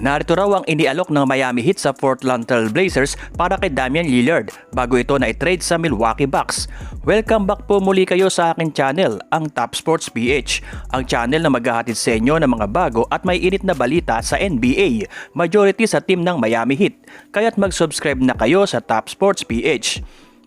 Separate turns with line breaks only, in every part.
Narito raw ang inialok ng Miami Heat sa Portland Trail Blazers para kay Damian Lillard bago ito na i-trade sa Milwaukee Bucks. Welcome back po muli kayo sa akin channel, ang Top Sports PH, ang channel na maghahatid sa inyo ng mga bago at may init na balita sa NBA, majority sa team ng Miami Heat. Kaya't mag-subscribe na kayo sa Top Sports PH.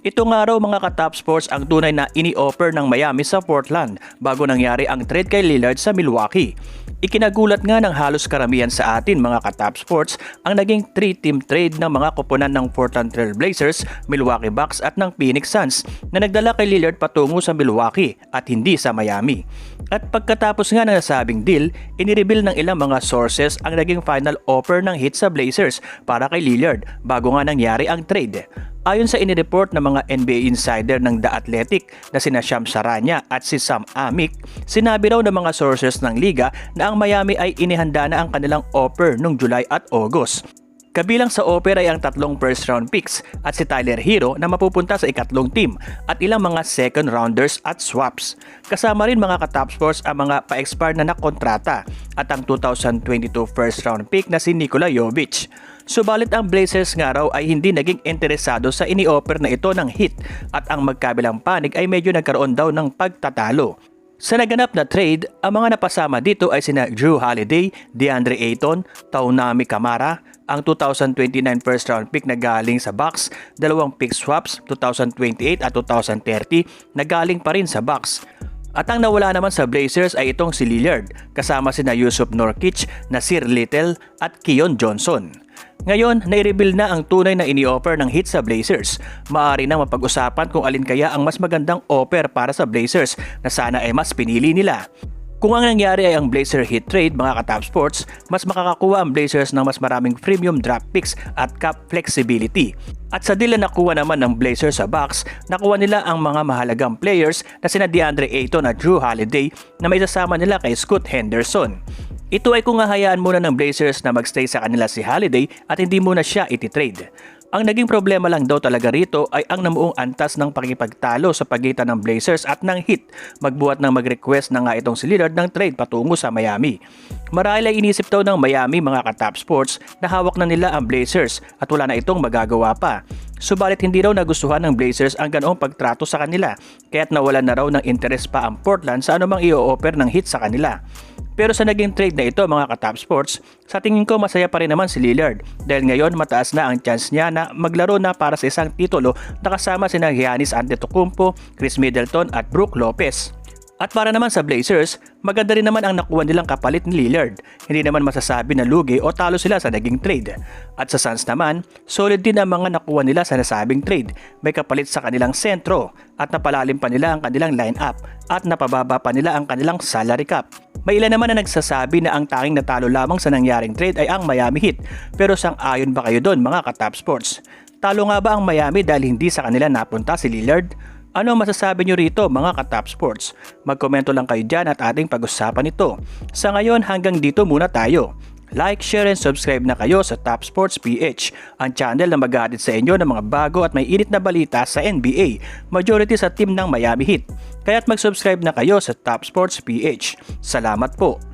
Ito nga raw mga ka-top sports ang tunay na ini-offer ng Miami sa Portland bago nangyari ang trade kay Lillard sa Milwaukee. Ikinagulat nga ng halos karamihan sa atin mga ka-top sports ang naging 3-team trade ng mga koponan ng Portland Trail Blazers, Milwaukee Bucks at ng Phoenix Suns na nagdala kay Lillard patungo sa Milwaukee at hindi sa Miami. At pagkatapos nga ng nasabing deal, inireveal ng ilang mga sources ang naging final offer ng hit sa Blazers para kay Lillard bago nga nangyari ang trade. Ayon sa inireport ng mga NBA insider ng The Athletic na sina Sham Saranya at si Sam Amick, sinabi raw ng mga sources ng liga na ang Miami ay inihanda na ang kanilang offer noong July at August. Kabilang sa offer ay ang tatlong first round picks at si Tyler Hero na mapupunta sa ikatlong team at ilang mga second rounders at swaps. Kasama rin mga ka-top sports ang mga pa-expire na nakontrata at ang 2022 first round pick na si Nikola Jovic. Subalit ang Blazers nga raw ay hindi naging interesado sa ini-offer na ito ng hit at ang magkabilang panig ay medyo nagkaroon daw ng pagtatalo. Sa naganap na trade, ang mga napasama dito ay sina Drew Holiday, DeAndre Ayton, Taunami Kamara, ang 2029 first round pick na galing sa Bucks, dalawang pick swaps 2028 at 2030 na galing pa rin sa Bucks. At ang nawala naman sa Blazers ay itong si Lillard, kasama sina Yusuf Nurkic, Nasir Little at Keon Johnson. Ngayon, nai-reveal na ang tunay na ini-offer ng hit sa Blazers. Maaari nang mapag-usapan kung alin kaya ang mas magandang offer para sa Blazers na sana ay mas pinili nila. Kung ang nangyari ay ang Blazer hit trade mga ka-top sports, mas makakakuha ang Blazers ng mas maraming premium draft picks at cap flexibility. At sa deal na nakuha naman ng Blazers sa Bucks, nakuha nila ang mga mahalagang players na sina DeAndre Ayton at Drew Holiday na may sasama nila kay Scoot Henderson. Ito ay kung hahayaan muna ng Blazers na magstay sa kanila si Holiday at hindi muna siya ititrade. Ang naging problema lang daw talaga rito ay ang namuong antas ng pakipagtalo sa pagitan ng Blazers at ng Heat magbuhat ng mag-request na nga itong si Lillard ng trade patungo sa Miami. Marahil ay inisip daw ng Miami mga ka-top sports na hawak na nila ang Blazers at wala na itong magagawa pa. Subalit hindi raw nagustuhan ng Blazers ang ganoong pagtrato sa kanila kaya't nawalan na raw ng interes pa ang Portland sa anumang i-offer ng Heat sa kanila. Pero sa naging trade na ito mga ka-top sports, sa tingin ko masaya pa rin naman si Lillard dahil ngayon mataas na ang chance niya na maglaro na para sa isang titulo na kasama sina Giannis Antetokounmpo, Chris Middleton at Brook Lopez. At para naman sa Blazers, maganda rin naman ang nakuha nilang kapalit ni Lillard. Hindi naman masasabi na lugi o talo sila sa naging trade. At sa Suns naman, solid din ang mga nakuha nila sa nasabing trade. May kapalit sa kanilang sentro at napalalim pa nila ang kanilang lineup at napababa pa nila ang kanilang salary cap. May ilan naman na nagsasabi na ang tanging natalo lamang sa nangyaring trade ay ang Miami Heat. Pero sang ayon ba kayo doon mga ka-top sports? Talo nga ba ang Miami dahil hindi sa kanila napunta si Lillard? Ano masasabi nyo rito mga ka-top sports? Magkomento lang kayo dyan at ating pag-usapan ito. Sa ngayon hanggang dito muna tayo. Like, share, and subscribe na kayo sa Top Sports PH, ang channel na mag sa inyo ng mga bago at may init na balita sa NBA, majority sa team ng Miami Heat. Kaya't mag-subscribe na kayo sa Top Sports PH. Salamat po!